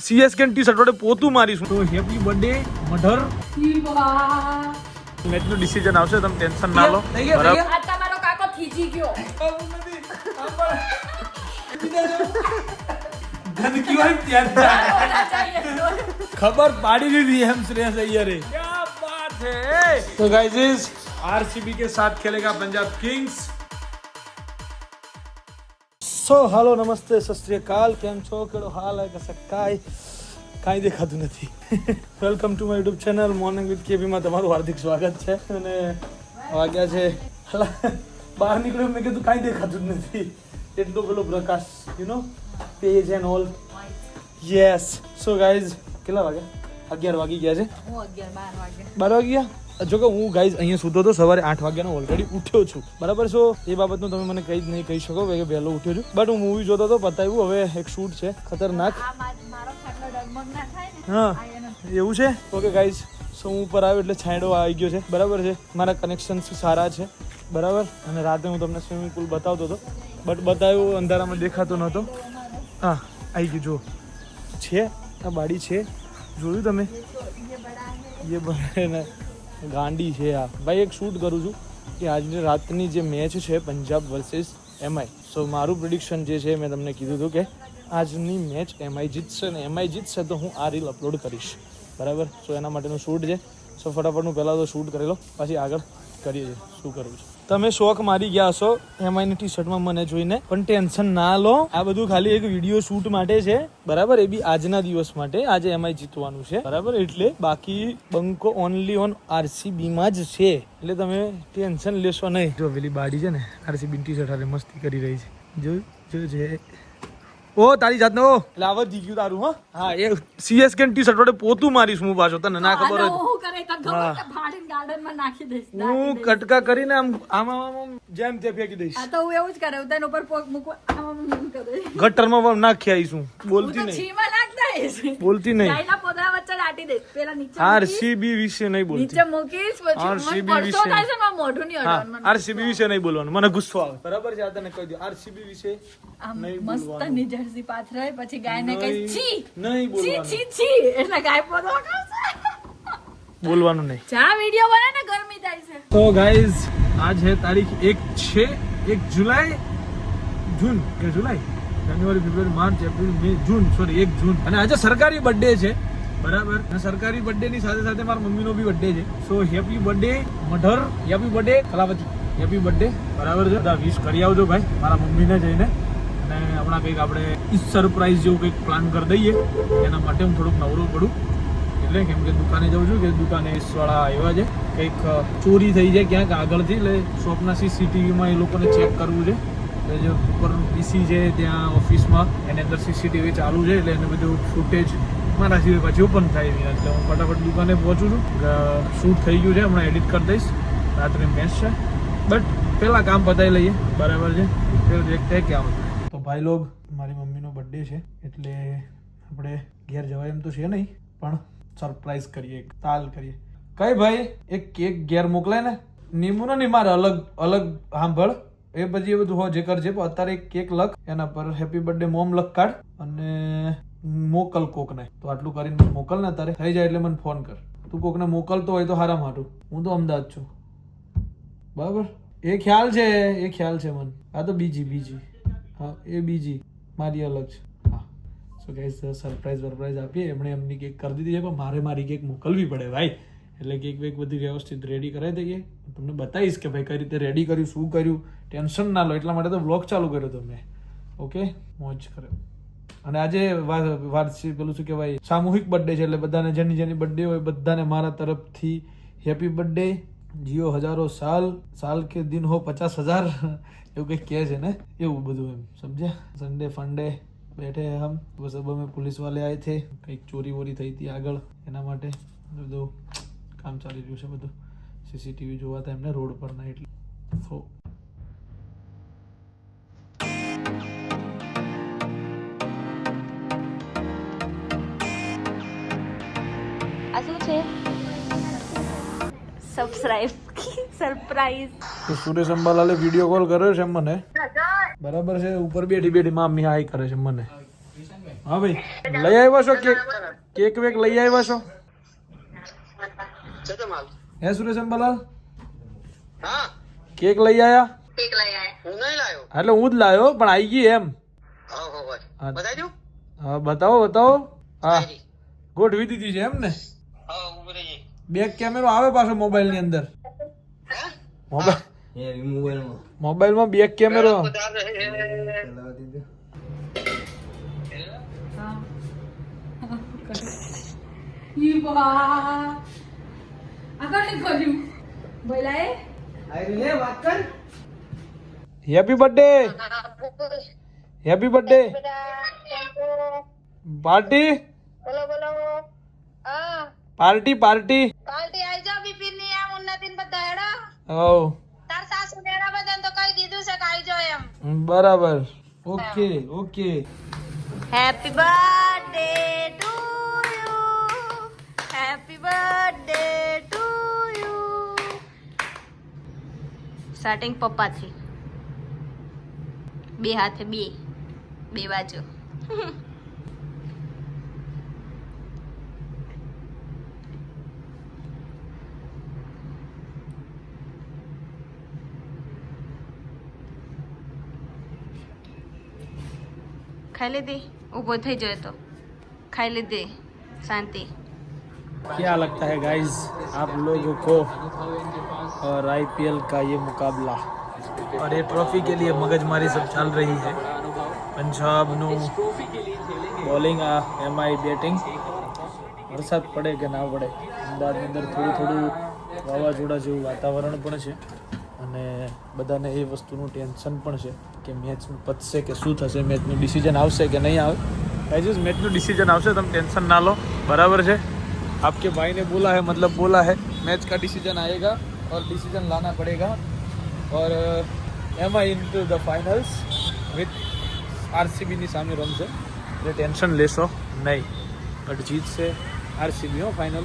CSK T shirt વડે પોતું મારીશું તો હેપી બર્થડે મધર મેચનું ડિસિઝન આવશે તમે ટેન્શન ના લો થઈ ગયા, થઈ બરાબર ગયા? આ તમારો કાકો થીજી ગયો ગંદકી હોય ને ત્યાં જ જાય. હોના ચાહીએ. ખબર પાડી દીધી એમ શ્રેયસ અય્યરે क्या बात है तो गाइस आरसीबी के साथ खेलेगा पंजाब किंग्स સો હાલો નમસ્તે સત શ્રી કેમ છો? કેડો હાલ હે? કસે કાંઈ? કાંઈ દેખાતું નથી. Welcome to my YouTube channel morning with કેબીમાં તમારું હાર્દિક સ્વાગત છે. અને વાગ્યા છે. બહાર નીકળ્યો મેં કીધું કાંઈ દેખાતું જ નથી. એટલો પેલો પ્રકાશ you know page and all yes so guys કેટલા વાગ્યા? અગિયાર વાગી ગયા છે. બાર વાગે બાર વાગ્યા? જો કે હું ગાઈઝ અહીંયા સૂતો હતો સવારે આઠ વાગ્યાનો ઓલરેડી ઉઠ્યો છું. બરાબર? સો એ બાબતનું તમે મને કંઈ જ નહીં કહી શકો કે વહેલો ઉઠ્યો છું. બટ હું મૂવી જોતો હતો બતાવ્યું હવે એક શૂટ છે ખતરનાક. હા. એવું છે? ઓકે ગાઈઝ સો હું ઉપર આવ્યો એટલે છાંયડો આવી ગયો છે. બરાબર છે? મારા કનેક્શન્સ સારા છે. બરાબર? અને રાતે હું તમને સ્વિમિંગ પુલ બતાવતો હતો. બટ બતાવ્યું અંધારામાં દેખાતો નહોતો. હા આવી ગયું જો છે? આ બાડી છે? જોયું તમે? એ બરાબર ગાંડી છે આ. ભાઈ, એક શૂટ કરું છું કે આજની રાતની જે મેચ છે પંજાબ વર્સિસ એમઆઈ સો મારું પ્રિડિક્શન જે છે, મેં તમને કીધું હતું કે આજની મેચ એમઆઈ જીતશે ને એમઆઈ જીતશે તો હું આ રીલ અપલોડ કરીશ. બરાબર? સો એના માટેનું શૂટ છે. સો ફટાફટ હું પહેલાં તો શૂટ કરી લો પછી આગળ કરીએ છીએ. શું કરવું છે? તમે શોખ મારી ગયા હશો એમઆઈની ટી શર્ટમાં મને જોઈને. પણ ટેન્શન ના લો. આ બધું ખાલી એક વીડિયો શૂટ માટે છે. બરાબર? એ બી આજના દિવસ માટે. આજે એમઆઈ જીતવાનું છે. બરાબર? એટલે બાકી બંકો ઓનલી ઓન આરસીબી માં જ છે. એટલે તમે ટેન્શન લેશો નહીં. જો પેલી બાડી છે ને આરસીબી ટી શર્ટ મસ્તી કરી રહી છે. જો જો છે ઓ તારી જાતનો એટલે આવા જીગ્યું ગયું તારું હા. હા એ સીએસકે ટી શર્ટ વડે પોતું મારીશ હું પાછો. તને ના ખબર હોય કરે તો ગમે છે ગાર્ડનમાં નાખી દઈશ હું કટકા કરીને આમ આમ આમ જેમ તે ફેંકી દઈશ. આ તો હું એવું જ કરે હું તેના ઉપર પોક મૂકું આમ કરી દઈશ. નાખી આવીશું. બોલતી નહીં. છીમાં નાખ દઈશ. બોલતી નહીં. ગાયના પોદરા વચ્ચે દાટી દઈશ. પેલા નીચે આરસીબી વિશે નહીં બોલતી. નીચે મૂકીશ પછી આરસીબી વિશે. થાય છે મોઢું નહીં અડવાનું આરસીબી વિશે નહીં બોલવાનું. મને ગુસ્સો આવે. બરાબર છે? આ તને કહી દઉં. આરસીબી વિશે આમ મસ્ત. ની જર્સી પાથરાય પછી ગાયને કહી છી નહીં બોલવાનું. છી છી. એટલે ગાય પોદરો કરશે. બોલવાનું નહીં. ચા વિડિયો બને ને ગરમી થાય છે. તો ગાઈઝ આજ છે તારીખ એક છે એક જુલાઈ જૂન કે જુલાઈ? જાન્યુઆરી ફેબ્રુઆરી માર્ચ એપ્રિલ મે જૂન સોરી એક જૂન. અને આજે સરકારી બર્થડે છે બરાબર? અને સરકારી બર્થડે ની સાથે સાથે મારા મમ્મીનો બી બર્થડે છે. So happy birthday mother happy birthday Kalavati. Happy birthday બરાબર છે? બધા વિશ કરી આવજો ભાઈ મારા મમ્મીને જઈને. અને હમણાં કંઈક આપણે સરપ્રાઈઝ જેવું કંઈક પ્લાન કરી દઈએ. એના માટે હું થોડુંક નવરું પડું. એટલે કેમ કે દુકાને જઉં છું કે દુકાને એસવાળા આવ્યા છે. કંઈક ચોરી થઈ જાય ક્યાંક આગળથી, એટલે શોપના સીસીટીવીમાં એ લોકોને ચેક કરવું છે. એટલે જે ઉપર પીસી છે ત્યાં ઓફિસમાં, એની અંદર સીસીટીવી ચાલુ છે, એટલે એને બધું ફૂટેજ મારા સિવાય પછી ઓપન થાય એવી એટલે હું ફટાફટ દુકાને પહોંચું છું. શૂટ થઈ ગયું છે, હમણાં એડિટ કરી દઈશ. રાત્રે મેચ છે. બટ પહેલાં કામ પતાવી લઈએ. બરાબર છે? ફેર દેખતે ક્યાં હોતા તો ભાઈ લોગ, મારી મમ્મીનો બર્થડે છે. એટલે આપણે ઘેર જવાય એમ તો છે નહીં. પણ સરપ્રાઈઝ કરીએ તાલ કરીએ. કઈ ભાઈ, એક કેક ઘેર મોકલાય ને? નિમુનો નહીં, મારે અલગ અલગ સાંભળ. એ પછી એ બધું હો, જે કરજે. પણ અત્યારે એક કેક લખ, એના પર હેપી બર્થડે મોમ લખ કાઢ અને મોકલ કોકને. તો આટલું કરીને મને મોકલ ને અત્યારે. થઈ જાય એટલે મને ફોન કર. તું કોકને મોકલતો હોય તો હારા માટું. હું તો અમદાવાદ છું. બરાબર? એ ખ્યાલ છે, એ ખ્યાલ છે મને. આ તો બીજી બીજી. હા, એ બીજી. મારી અલગ છે. સો ગાઈસ સરપ્રાઈઝ વરપ્રાઈઝ આપીએ. એમણે એમની કેક કરી દીધી છે, પણ મારે મારી કેક મોકલવી પડે, ભાઈ. એટલે કેક વેક બધી વ્યવસ્થિત રેડી કરાવી દઈએ. તમને બતાવીશ કે ભાઈ કઈ રીતે રેડી કર્યું, શું કર્યું. ટેન્શન ના લો, એટલા માટે તો બ્લોગ ચાલુ કર્યો તમે ઓકે મોજ કર્યો અને આજે વાર્ષિક પેલું શું કહેવાય, સામૂહિક બર્થડે છે, એટલે બધાને જેની જેની બર્થડે હોય, બધાને મારા તરફથી હેપી બર્થડે જીઓ હજારો સાલ સાલ કે દિન હો પચાસ હજાર, એવું કંઈક કહે છે ને? એવું બધું એમ, સમજ્યા? સન્ડે ફંડે બેઠે હમ બસ अब અમે पुलिस वाले आए थे કંઈક ચોરી વોરી થઈ હતી આગળ એના માટે બધું કામ ચાલી રહ્યું છે બધું સીસીટીવી જોવા હતા એમને રોડ પર ના એટલે સો આ શું છે સબસ્ક્રાઇબ સરપ્રાઈઝ તો સુરેશ અંબાલાલે વિડીયો કોલ કર્યો છે મને બરાબર છે ઉપર બેઠી બેઠી મામી હાઈ કરે છે મને. હા ભાઈ લઈ આવ્યા છો કેક? કેક વેક લઈ આવ્યા છો? છે હે સુરેશ અંબાલાલ હા. કેક લઈ આવ્યા લાયો. એટલે હું જ લાવ્યો પણ આવી ગઈ એમ. હો બતાવો બતાવો હા. ગોઠવી દીધી છે એમ ને? બેક કેમેરો આવે પાછો મોબાઈલની અંદર? હે? મોબાઈલ મોબાઈલમાં. બેક કેમેરો. Happy birthday happy birthday party બોલો બોલો. પાર્ટી પાર્ટી પાર્ટી આવી જાઓ બિપિનની આમ ઉન્નતિ ને બધા હેડો. હવ તાર સાસુ નેડા બધાને તો કહી દીધું છે કે આવી જાઓ એમ બરાબર okay okay Happy birthday to you. Happy birthday to you. Starting પપ્પાથી બે હાથે બે બે બાજુ ખાઈ લીધી ઊભો થઈ જાય તો ખાઈ લીધી શાંતિ क्या लगता है गाइस आप लोगों को और आईपीएल का ये मुकाबला और ये ट्रॉफी के लिए मगजमारी सब चल रही है પંજાબનું બોલિંગ આ એમઆઈ બેટિંગ વરસાદ પડે કે ના પડે અમદાવાદની અંદર થોડું થોડું વાવાઝોડા જેવું વાતાવરણ પણ છે અને બધાને એ વસ્તુનું ટેન્શન પણ છે કે મેચ પતશે કે શું થશે મેચનું ડિસિઝન આવશે કે નહીં આવે. ગાઈઝ મેચનું ડિસિઝન આવશે તમે ટેન્શન ના લો. બરાબર છે? આપકે ભાઈને બોલા હે મતલબ બોલા હે. મેચ કા ડિસિઝન આएगा ઓર ડિસિઝન લાના પડેગા. ઓર MI into the finals with આરસીબીની સામે રમશે. એટલે ટેન્શન લેશો નહીં. બટ જીતશે. આરસીબી હો ફાઇનલ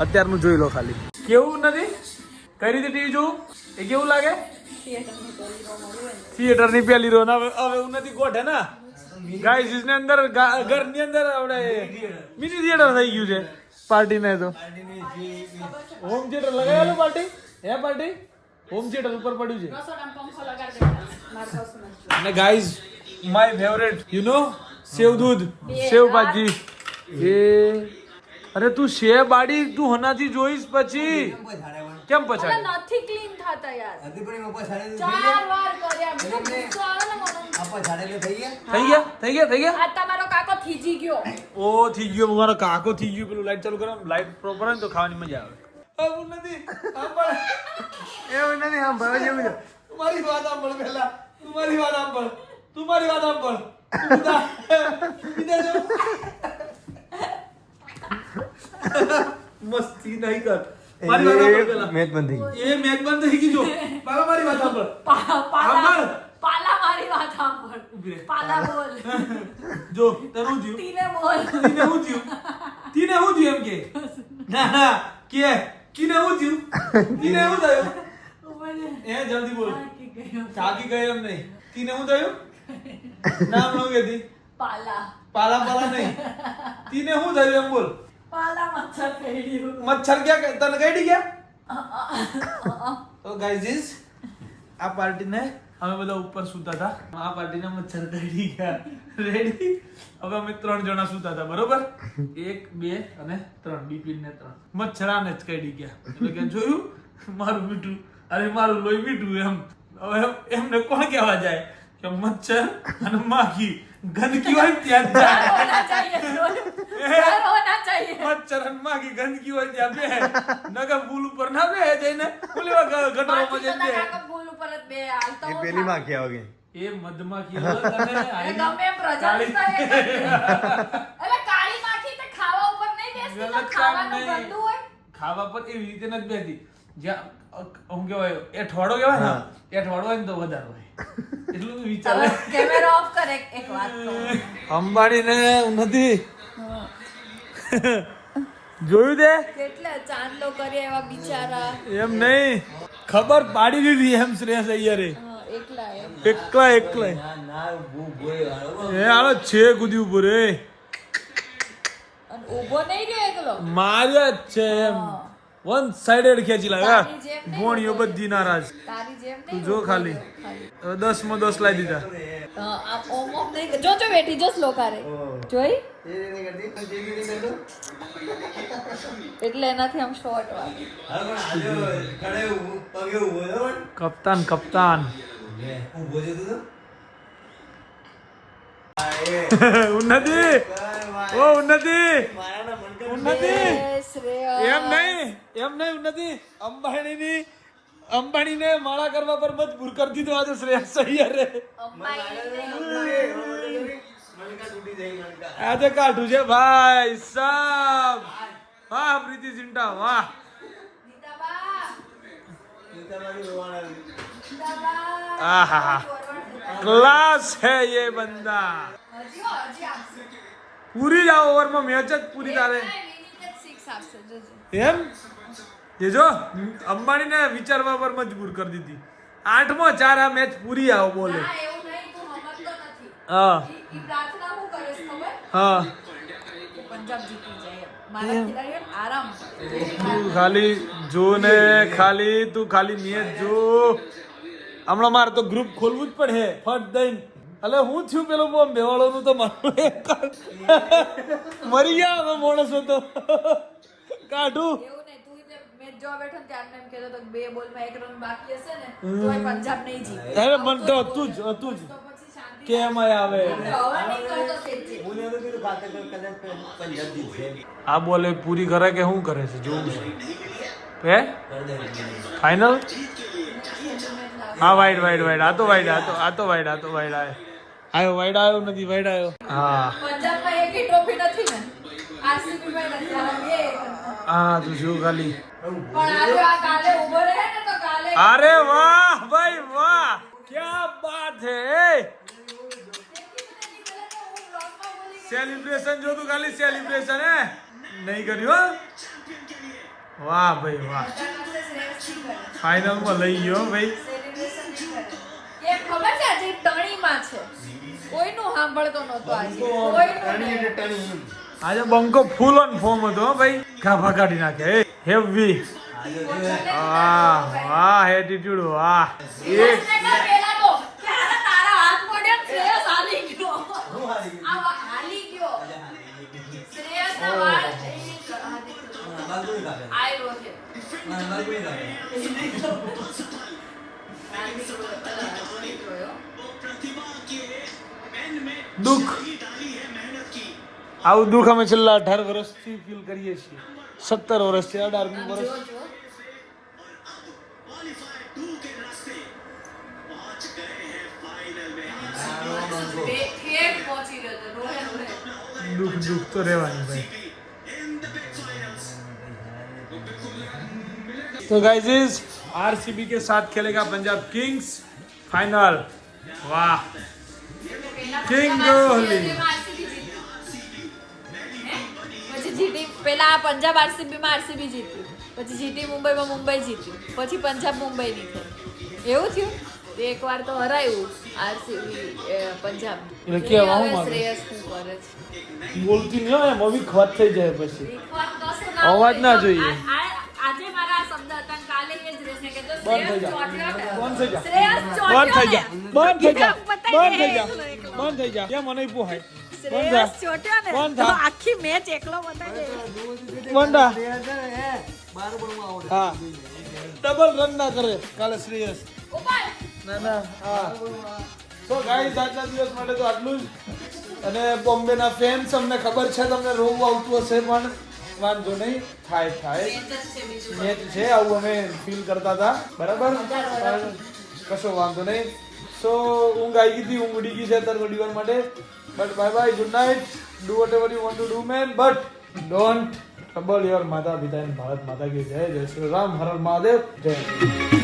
અત્યારનું જોઈ લો ખાલી. કેવું નથી? કઈ રીતે ટીવી જોવું એ કેવું લાગે? થિયેટરની. પેલી રો હવે હવે નથી ગોઠે ને? ગાઈસની અંદર ઘર ઘરની અંદર આપણે મિની થિયેટર થઈ ગયું છે. પાર્ટી ને તો. હોમ થિયેટર લગાવેલું પાર્ટી હે પાર્ટી હોમ થિયેટર ઉપર પડ્યું છે. અને guys my favourite you know sev દૂધ. સેવ ભાજી. એ. અરે તું સેવ બાડી તું હનાથી જોઈશ પછી. કેમ પછાડી નથી ક્લીન થતા યાર. ચાર વાર કર્યા મને ગુસ્સો આવે ને મને. થઈ ગયા? થઈ ગયા? થઈ ગયા? આ તમારો કાકો થીજી ગયો. ઓ થઈ ગયો. મારો કાકો થઈ ગયો. પેલું લાઈટ ચાલુ કરો લાઈટ પ્રોપર હોય ને તો ખાવાની મજા આવે. એવું નથી. સાંભળ એવું નથી. સાંભળ જેવું છે તું મારી વાત સાંભળ પહેલા તું મારી વાત સાંભળ તું મારી વાત સાંભળ તું બધા બીજા જો મસ્તી નહીં કર. મારી વાત સાંભળ પહેલા મેચ બંધ થઈ ગઈ એ મેચ બંધ થઈ ગઈ જો પાલા મારી વાત સાંભળ. પાલા પાલા મારી વાત સાંભળ. પાલા બોલ. જો તને હું જીવ? તીને બોલ. તીને હું જીવ? તીને હું જીવ એમ કે? ના ના કે કીને શું થયું તીને શું થયું? એ જલ્દી બોલ. થાકી ગયો. એમ નહીં. તીને શું થયું? નામ નો કહેતી પાલા. પાલા પાલા નહીં. તીને શું થયું એમ બોલ. પાલા મચ્છર કરડ્યું મચ્છર ક્યાં તને કઈડી ગયા? તો ગાઈઝ આ પાર્ટીને અમે બધા ઉપર સૂતા હતા. આ પાર્ટીને મચ્છર કઈડી ગયા. રેડી હવે અમે ત્રણ જણા સૂતા હતા બરોબર? એક બે અને ત્રણ બીપીન ને ત્રણ. મચ્છરાને જ કઈડી ગયા. એટલે કે જોયું? મારું મીઠું. અરે મારું લોહી મીઠું એમ. હવે એમને કોણ કહેવા જાય? કે મચ્છર અને માખી. ગંદકી હોય ત્યાં જ જાય. મચ્છર માખી ગંદકી હોય ત્યાં બે. નગર પુલ ઉપર ના બે જઈને? પુલ ગટરોમાં જઈને બે. કાકા બોલ ઉપર જ બે હાલતો એ પેલી માં ક્યાં વાગે એ મધમાખી તને ગમે એમ પ્રજાતિ તો એક જ છે. એટલે કાળી માખી તે ખાવા ઉપર નહીં બેસતી તો ખાવાનું. ગંદુ હોય. ખાવા પર એવી રીતે નથી બેસતી. જ્યાં હું કહેવાય એઠવાડો કહેવાય ને એઠવાડો હોય ને તો વધારે હોય. એટલું વિચાર હવે ઓફ કરે એક વાત કહું. અંબાણી ને નથી જોયું તે? કેટલા ચાંદલો કરે એવા બિચારા. એમ નહીં. ખબર પાડી દીધી એમ શ્રેયસ અય્યરે. એકલા એકલા એ હાલો છે કુદી ઉપર રે ઊભો નહીં રહ્યો એકલો? માર્યા જ છે એમ. વન સાઈડેડ ખેંચી લાવ્યા. તારી જેમ નહીં ભોણીઓ બધી નારાજ. તું જો ખાલી. દસમાં દસ લાવી દીધા. જો જો બેઠી જો સ્લો કરે. જોઈ? એટલે એનાથી આમ શોર્ટ વાગે કપ્તાન કપ્તાન. ઉન્નતિ. ઓ ઉન્નતિ. ઉન્નતિ. એમ નહીં. એમ નહીં નથી, અંબાણીની અંબાણીને માળા કરવા પર મત ભૂર કરી દીધો આજે શ્રેયસ અય્યરે આજે કાઢું છે ભાઈ, સાબ. વાહ, પ્રીતિ સિંટા, વાહ. ક્લાસ હે યે બંદા. પૂરી જાઓ ઓવરમાં મેચ જ પૂરી તારે. જોજે. એમ? એ જો અંબાણીને વિચારવા પર મજબૂર કરી દીધી. આઠમો ચાર આ મેચ પૂરી આવો બોલે. હા? હા ખાલી જો ને ખાલી તું ખાલી મેચ જો. હમણાં મારે તો ગ્રુપ ખોલવું જ પડે. ફટ દઈને. અલે હું થયું પેલું બોમ્બ બેવાળોનું તો મારું મરી ગયા માણસો તો. કાઢું. એવું નહીં, તું ઈ તે મેચ જોવા બેઠો ને ત્યારનો એમ કહેતો હતો કે બે બોલમાં એક રન બાકી હશે ને તોય પંજાબ નહીં જીતે. અરે મન તો હતું જ હતું જ. તો પછી કેમ આવે. આ બોલે પૂરી કરે કે શું કરે છે? જોવું છે. હે? ફાઈનલ હા વાઈડ વાઈડ વાઈડ આ તો વાઈડ આ તો આ તો વાઈડ આ તો વાઈડ આયો. આયો વાઈડ આવ્યો નથી વાઈડ આવ્યો હા પંજાબમાં એકેય ટ્રોફી નથી ને RCB માં નથી આ બે ખાલી. આ કાલે ઊભો રહે ને તો કાલે અરે વાહ ભાઈ વાહ. ક્યા બાત હે સેલિબ્રેશન જો તું ખાલી સેલિબ્રેશન હે નહીં કર્યું વાહ ભાઈ વાહ. ફાઇનલમાં લઈ ગયો ભાઈ. એ ખબર છે આજે ટણીમાં છે. કોઈનું સાંભળતો નહોતો આજે. કોઈનું. આજે બંકો ફૂલ ઓન ફોર્મ હતો ભાઈ. ગાભા કાઢી નાખે હેવી વાહ વાહ એટીટ્યુડ વાહ. એક દુઃખ. આવું દુઃખ અમે છેલ્લા અઢાર વર્ષથી ફીલ કરીએ છીએ સત્તર વર્ષથી અઢારમી જો વર્ષ જો બે ઠેઠ પહોંચી ગયો તો રોહે રોહે દુઃખ દુઃખ તો રહેવાની ભાઈ तो गाइस आरसीबी के साथ खेलेगा पंजाब किंग्स फाइनल वाह કિંગ કોહલી. પેલા આ પંજાબ આરસીબીમાં આરસીબી જીત્યું. પછી જીટી મુંબઈમાં મુંબઈ જીત્યું. પછી પંજાબ મુંબઈ થઈ. એવું થયું? એકવાર તો હરાયું આરસીબી પંજાબ? શ્રેયસ શું કરે છે? બોલતી ન હોય અભી ખવાત થઈ જાય પછી. અવાજ ના જોઈએ. આજે મારા શબ્દ હતા કાલે એ જ રહેશે કે તો બંધ થઈ શ્રેયસ જા. બંધ થઈ જા. બંધ થઈ. જા. બંધ થઈ જા. બંધ થઈ જા. બંધ થઈ જા. મને પોહાય શ્રેયસ ચોટ્યો ને તો આખી મેચ એકલો બતાવી દે. હા. ડબલ રન ના કરે. કાલે શ્રેયસ. ના ના હા. તો ગાઈસ આજના દિવસ માટે તો આટલું જ. અને બોમ્બેના ફેન્સ અમને ખબર છે તમને રોવું આવતું હશે પણ વાંધો નહીં. થાય થાય. મેચ છે આવું અમે ફીલ કરતા હતા. બરાબર. કશો વાંધો નહીં. સો ઊંઘ આવી ગઈ હતી, ઊંઘ ઉડી ગઈ છે અત્યારે થોડી વાર માટે. But bye bye good night do whatever you want to do man but don't trouble your માતા પિતા ભારત માતા કી જય જય શ્રી રામ હર મહાદેવ જય